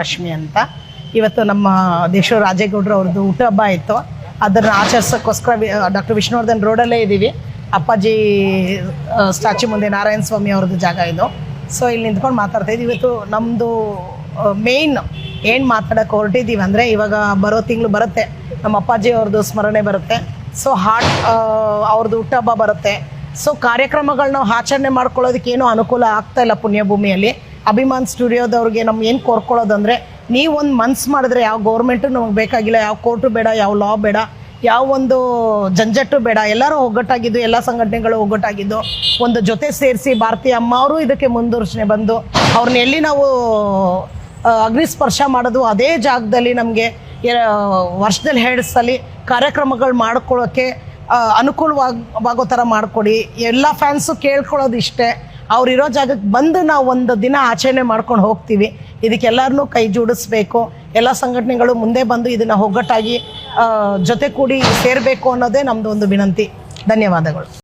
ರಶ್ಮಿ ಅಂತ. ಇವತ್ತು ನಮ್ಮ ದೇಶ ರಾಜೇಗೌಡರು ಅವ್ರದ್ದು ಹುಟ್ಟುಹಬ್ಬ ಇತ್ತು ಅದನ್ನು ಆಚರಿಸೋಕ್ಕೋಸ್ಕರ ಡಾಕ್ಟರ್ ವಿಷ್ಣುವರ್ಧನ್ ರೋಡಲ್ಲೇ ಇದ್ದೀವಿ ಅಪ್ಪಾಜಿ ಸ್ಟ್ಯಾಚು ಮುಂದೆ ನಾರಾಯಣ ಸ್ವಾಮಿ ಅವ್ರದ್ದು ಜಾಗ ಇದು. ಸೊ ಇಲ್ಲಿ ನಿಂತ್ಕೊಂಡು ಮಾತಾಡ್ತಾ ಇದ್ದೀವಿ ಇವತ್ತು ನಮ್ಮದು ಮೇಯ್ನ್ ಏನು ಮಾತಾಡೋಕೆ ಹೊರಟಿದ್ದೀವಿ ಅಂದರೆ ಇವಾಗ ಬರೋ ತಿಂಗಳು ಬರುತ್ತೆ. ನಮ್ಮ ಅಪ್ಪಾಜಿ ಅವ್ರದ್ದು ಸ್ಮರಣೆ ಬರುತ್ತೆ. ಸೊ ಹಾಟ್ ಅವ್ರದ್ದು ಹುಟ್ಟುಹಬ್ಬ ಬರುತ್ತೆ. ಸೊ ಕಾರ್ಯಕ್ರಮಗಳನ್ನ ಆಚರಣೆ ಮಾಡ್ಕೊಳ್ಳೋದಕ್ಕೆ ಏನೂ ಅನುಕೂಲ ಆಗ್ತಾ ಇಲ್ಲ ಪುಣ್ಯಭೂಮಿಯಲ್ಲಿ. ಅಭಿಮಾನ್ ಸ್ಟುಡಿಯೋದವ್ರಿಗೆ ನಮ್ಗೆ ಏನು ಕೋರ್ಕೊಳ್ಳೋದಂದರೆ ನೀವು ಒಂದು ಮನ್ಸು ಮಾಡಿದ್ರೆ ಯಾವ ಗೌರ್ಮೆಂಟು ನಮಗೆ ಬೇಕಾಗಿಲ್ಲ, ಯಾವ ಕೋರ್ಟು ಬೇಡ, ಯಾವ ಲಾ ಬೇಡ, ಯಾವ ಒಂದು ಜಂಜಟ್ಟು ಬೇಡ, ಎಲ್ಲರೂ ಒಗ್ಗಟ್ಟಾಗಿದ್ದು, ಎಲ್ಲ ಸಂಘಟನೆಗಳು ಒಗ್ಗಟ್ಟಾಗಿದ್ದು, ಒಂದು ಜೊತೆ ಸೇರಿಸಿ ಭಾರತೀಯ ಅಮ್ಮ ಅವರು ಇದಕ್ಕೆ ಮುಂದುವರ್ಸನೆ ಬಂದು ಅವ್ರನ್ನ ಎಲ್ಲಿ ನಾವು ಅಗ್ನಿಸ್ಪರ್ಶ ಮಾಡೋದು, ಅದೇ ಜಾಗದಲ್ಲಿ ನಮಗೆ ವರ್ಷದಲ್ಲಿ ಎರಡು ಕಾರ್ಯಕ್ರಮಗಳು ಮಾಡ್ಕೊಳ್ಳೋಕ್ಕೆ ಅನುಕೂಲವಾಗ, ಆಗೋ ಥರ ಮಾಡಿಕೊಡಿ, ಎಲ್ಲ ಫ್ಯಾನ್ಸು ಕೇಳ್ಕೊಳ್ಳೋದು ಇಷ್ಟೇ. ಅವ್ರಿರೋ ಜಾಗಕ್ಕೆ ಬಂದು ನಾವು ಒಂದು ದಿನ ಆಚರಣೆ ಮಾಡ್ಕೊಂಡು ಹೋಗ್ತೀವಿ. ಇದಕ್ಕೆಲ್ಲರನ್ನೂ ಕೈ ಜೋಡಿಸ್ಬೇಕು. ಎಲ್ಲ ಸಂಘಟನೆಗಳು ಮುಂದೆ ಬಂದು ಇದನ್ನು ಒಗ್ಗಟ್ಟಾಗಿ ಜೊತೆ ಕೂಡಿ ಸೇರಬೇಕು ಅನ್ನೋದೇ ನಮ್ಮದು ಒಂದು ವಿನಂತಿ. ಧನ್ಯವಾದಗಳು.